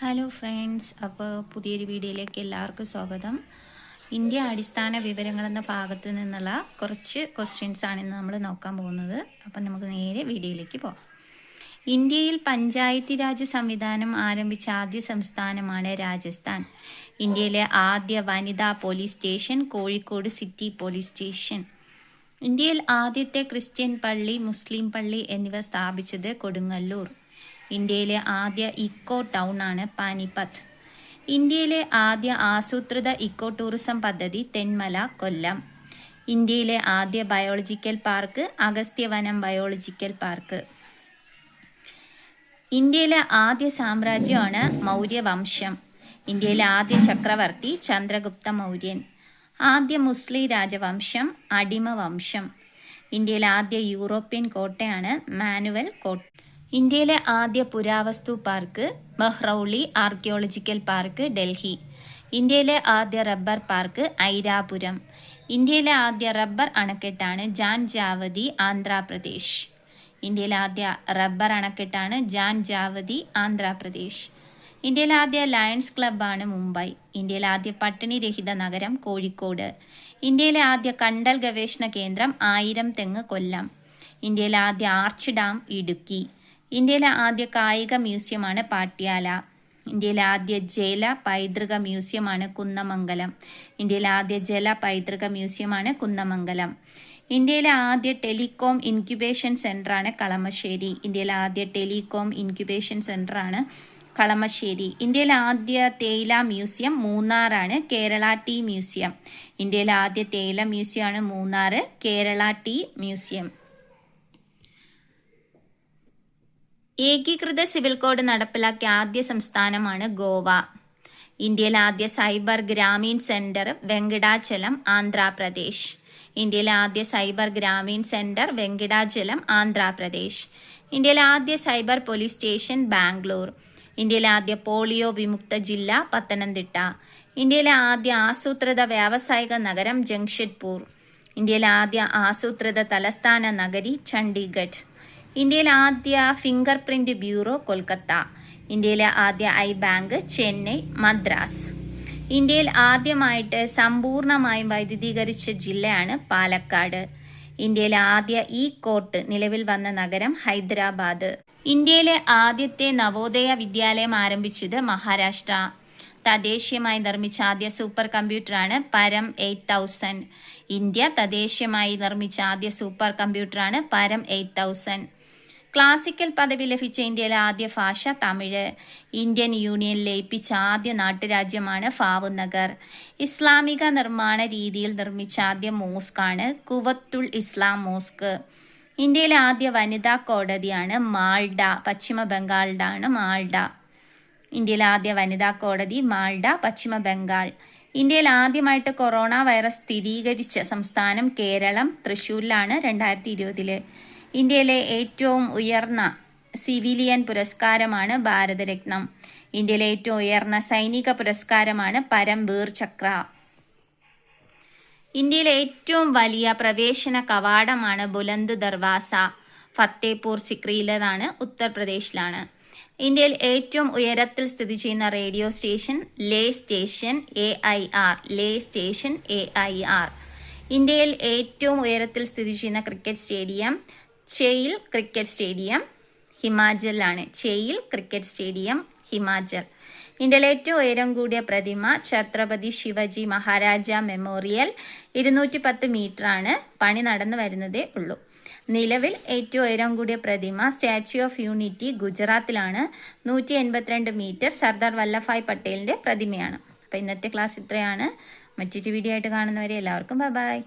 Hello friends അപ്പോൾ പുതിയൊരു വീഡിയോയിലേക്ക് എല്ലാവർക്കും സ്വാഗതം. ഇന്ത്യ അടിസ്ഥാന വിവരങ്ങൾ എന്ന ഭാഗത്ത് നിന്നുള്ള കുറച്ച് ക്വസ്റ്റ്യൻസ് ആണ് ഇന്ന് നമ്മൾ നോക്കാൻ പോകുന്നത്. അപ്പം നമുക്ക് നേരെ വീഡിയോയിലേക്ക് പോകാം. ഇന്ത്യയിൽ പഞ്ചായത്തി രാജ് സംവിധാനം ആരംഭിച്ച ആദ്യ സംസ്ഥാനമാണ് രാജസ്ഥാൻ. ഇന്ത്യയിലെ ആദ്യ വനിതാ police station Kozhikode city police station. ഇന്ത്യയിൽ ആദ്യത്തെ ക്രിസ്ത്യൻ പള്ളി മുസ്ലിം പള്ളി എന്നിവ സ്ഥാപിച്ചത് കൊടുങ്ങല്ലൂർ. ഇന്ത്യയിലെ ആദ്യ ഇക്കോ ടൗൺ ആണ് പാനിപ്പത്ത് ഇന്ത്യയിലെ ആദ്യ ആസൂത്രിത ഇക്കോ ടൂറിസം പദ്ധതി തെന്മല കൊല്ലം. ഇന്ത്യയിലെ ആദ്യ biological park Agasthyavanam biological park. ഇന്ത്യയിലെ ആദ്യ സാമ്രാജ്യമാണ് മൗര്യവംശം. ഇന്ത്യയിലെ ആദ്യ ചക്രവർത്തി ചന്ദ്രഗുപ്ത മൗര്യൻ. ആദ്യ മുസ്ലിം രാജവംശം അടിമവംശം. ഇന്ത്യയിലെ ആദ്യ യൂറോപ്യൻ കോട്ടയാണ് മാനുവൽ കോട്ട. ഇന്ത്യയിലെ ആദ്യ പുരാവസ്തു park Mehrauli archaeological park Delhi. ഇന്ത്യയിലെ ആദ്യ റബ്ബർ പാർക്ക് ഐരാപുരം. ഇന്ത്യയിലെ ആദ്യ റബ്ബർ അണക്കെട്ടാണ് ജാൻ ജാവതി ആന്ധ്രാപ്രദേശ്. ഇന്ത്യയിലെ ആദ്യ റബ്ബർ അണക്കെട്ടാണ് ജാൻ ജാവതി ആന്ധ്രാപ്രദേശ്. ഇന്ത്യയിലെ ആദ്യ ലയൺസ് ക്ലബ്ബാണ് മുംബൈ. ഇന്ത്യയിലെ ആദ്യ പട്ടിണിരഹിത നഗരം കോഴിക്കോട്. ഇന്ത്യയിലെ ആദ്യ കണ്ടൽ ഗവേഷണ കേന്ദ്രം ആയിരം തെങ്ങ് കൊല്ലം. ഇന്ത്യയിലെ ആദ്യ ആർച്ച് ഡാം ഇടുക്കി. ഇന്ത്യയിലെ ആദ്യ കായിക മ്യൂസിയമാണ് പാട്യാല. ഇന്ത്യയിലെ ആദ്യ ജല പൈതൃക മ്യൂസിയമാണ് കുന്നമംഗലം. ഇന്ത്യയിലെ ആദ്യ ജല പൈതൃക മ്യൂസിയമാണ് കുന്നമംഗലം. ഇന്ത്യയിലെ ആദ്യ ടെലികോം ഇൻക്യുബേഷൻ സെന്ററാണ് കളമശ്ശേരി. ഇന്ത്യയിലെ ആദ്യ ടെലികോം ഇൻക്യുബേഷൻ സെന്ററാണ് കളമശ്ശേരി. ഇന്ത്യയിലെ ആദ്യ തേയില മ്യൂസിയം മൂന്നാറാണ് കേരള ടീ മ്യൂസിയം. ഇന്ത്യയിലെ ആദ്യ തേയില മ്യൂസിയമാണ് മൂന്നാർ കേരള ടീ മ്യൂസിയം. ഏകീകൃത സിവിൽ കോഡ് നടപ്പിലാക്കിയ ആദ്യ സംസ്ഥാനമാണ് ഗോവ. ഇന്ത്യയിലെ ആദ്യ സൈബർ ഗ്രാമീൺ സെന്റർ വെങ്കിടാചലം ആന്ധ്രാപ്രദേശ്. ഇന്ത്യയിലെ ആദ്യ സൈബർ ഗ്രാമീൺ സെന്റർ വെങ്കിടാചലം ആന്ധ്രാപ്രദേശ്. ഇന്ത്യയിലെ ആദ്യ സൈബർ പോലീസ് സ്റ്റേഷൻ ബാംഗ്ലൂർ. ഇന്ത്യയിലെ ആദ്യ പോളിയോ വിമുക്ത ജില്ല പത്തനംതിട്ട. ഇന്ത്യയിലെ ആദ്യ ആസൂത്രിത വ്യാവസായിക നഗരം ജംഷഡ്പൂർ. ഇന്ത്യയിലെ ആദ്യ ആസൂത്രിത തലസ്ഥാന നഗരി ചണ്ഡീഗഡ്. ഇന്ത്യയിലെ ആദ്യ ഫിംഗർ പ്രിന്റ് ബ്യൂറോ കൊൽക്കത്ത. ഇന്ത്യയിലെ ആദ്യ ഐ ബാങ്ക് ചെന്നൈ മദ്രാസ്. ഇന്ത്യയിൽ ആദ്യമായിട്ട് സമ്പൂർണമായും വൈദ്യുതീകരിച്ച ജില്ലയാണ് പാലക്കാട്. ഇന്ത്യയിലെ ആദ്യ ഇ കോർട്ട് നിലവിൽ വന്ന നഗരം ഹൈദരാബാദ്. ഇന്ത്യയിലെ ആദ്യത്തെ നവോദയ വിദ്യാലയം ആരംഭിച്ചത് മഹാരാഷ്ട്ര. തദ്ദേശീയമായി നിർമ്മിച്ച ആദ്യ സൂപ്പർ കമ്പ്യൂട്ടറാണ് പരം എയ്റ്റ് തൗസൻഡ്. ഇന്ത്യ തദ്ദേശീയമായി നിർമ്മിച്ച ആദ്യ സൂപ്പർ കമ്പ്യൂട്ടറാണ് പരം എയ്റ്റ് തൗസൻഡ്. ക്ലാസിക്കൽ പദവി ലഭിച്ച ഇന്ത്യയിലെ ആദ്യ ഭാഷ തമിഴ്. ഇന്ത്യൻ യൂണിയൻ ലയിപ്പിച്ച ആദ്യ നാട്ടുരാജ്യമാണ് ഫാവ് നഗർ. ഇസ്ലാമിക നിർമ്മാണ രീതിയിൽ നിർമ്മിച്ച ആദ്യ മോസ്കാണ് കുവത്തുൽ ഇസ്ലാം മോസ്ക്. ഇന്ത്യയിലെ ആദ്യ വനിതാ കോടതിയാണ് മാൾഡ പശ്ചിമ ബംഗാളിലാണ് മാൾഡ. ഇന്ത്യയിലെ ആദ്യ വനിതാ കോടതി മാൾഡ പശ്ചിമ ബംഗാൾ. ഇന്ത്യയിൽ ആദ്യമായിട്ട് കൊറോണ വൈറസ് സ്ഥിരീകരിച്ച സംസ്ഥാനം കേരളം തൃശ്ശൂരിലാണ് രണ്ടായിരത്തി ഇരുപതിൽ. ഇന്ത്യയിലെ ഏറ്റവും ഉയർന്ന സിവിലിയൻ പുരസ്കാരമാണ് ഭാരതരത്നം. ഇന്ത്യയിലെ ഏറ്റവും ഉയർന്ന സൈനിക പുരസ്കാരമാണ് പരംവീർ ചക്ര. ഇന്ത്യയിലെ ഏറ്റവും വലിയ പ്രവേശന കവാടമാണ് ബുലന്ദ് ദർവാസ. ഫത്തേപൂർ സിക്രിയിലതാണ് ഉത്തർപ്രദേശിലാണ്. ഇന്ത്യയിൽ ഏറ്റവും ഉയരത്തിൽ സ്ഥിതി ചെയ്യുന്ന radio station Leh station A I R Leh station A I R. ഇന്ത്യയിൽ ഏറ്റവും ഉയരത്തിൽ സ്ഥിതി ചെയ്യുന്ന cricket stadium Chail cricket stadium ഹിമാചലിലാണ് Chail cricket stadium Himachal. ഇന്ത്യയിലെ ഏറ്റവും ഉയരം കൂടിയ പ്രതിമ ഛത്രപതി ശിവജി മഹാരാജ മെമ്മോറിയൽ ഇരുന്നൂറ്റി പത്ത് മീറ്ററാണ് പണി നടന്നു വരുന്നതേ ഉള്ളൂ. നിലവിൽ ഏറ്റവും ഉയരം കൂടിയ പ്രതിമ സ്റ്റാച്യു ഓഫ് യൂണിറ്റി ഗുജറാത്തിലാണ്. നൂറ്റി എൺപത്തിരണ്ട് മീറ്റർ സർദാർ വല്ലഭായ് പട്ടേലിന്റെ പ്രതിമയാണ്. അപ്പോൾ ഇന്നത്തെ ക്ലാസ് ഇത്രയാണ്. മറ്റൊരു വീഡിയോ ആയിട്ട് കാണുന്നവരെ എല്ലാവർക്കും ബൈ ബൈ.